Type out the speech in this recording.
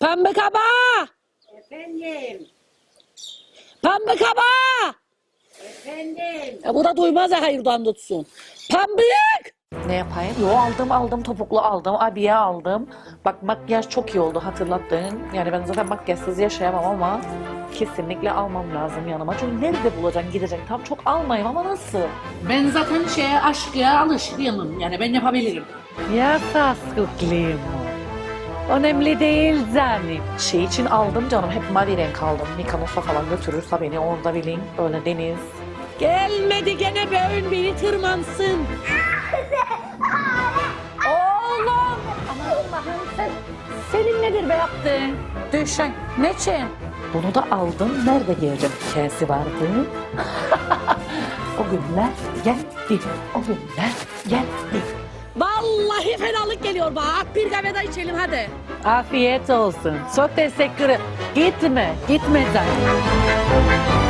Pembe kaba! Efendim, Pembe kaba! efendim. E, bu da duymaz ya hayırdan tutsun. Pembik! Ne yapayım? Yo aldım aldım topuklu aldım, abiye aldım. Bak makyaj çok iyi oldu hatırlattın. Yani ben zaten makyajsız yaşayamam ama kesinlikle almam lazım yanıma. Çünkü nerede bulacaksın gideceksin? Tam çok almayayım ama nasıl? Ben zaten şeye aşkıya alışkınım. Yani ben yapabilirim. Yasaslıklıyım. Önemli değil zanim. Şey için aldım canım hep mavi renk aldım. Mikanos'a falan götürürse beni orada bilin öyle deniz. Gelmedi gene beğen beni tırmansın. Oğlum! Aman Allah'ım sen, senin nedir be yaptın? Düşün. Ne için? Bunu da aldım. Nerede giyeceğim? Hikayesi vardı. o günler geldi. O günler geldi. Vallahi fenalık geliyor bak. Bir kahveden içelim hadi. Afiyet olsun. Çok teşekkür. Gitme. Gitme zaten.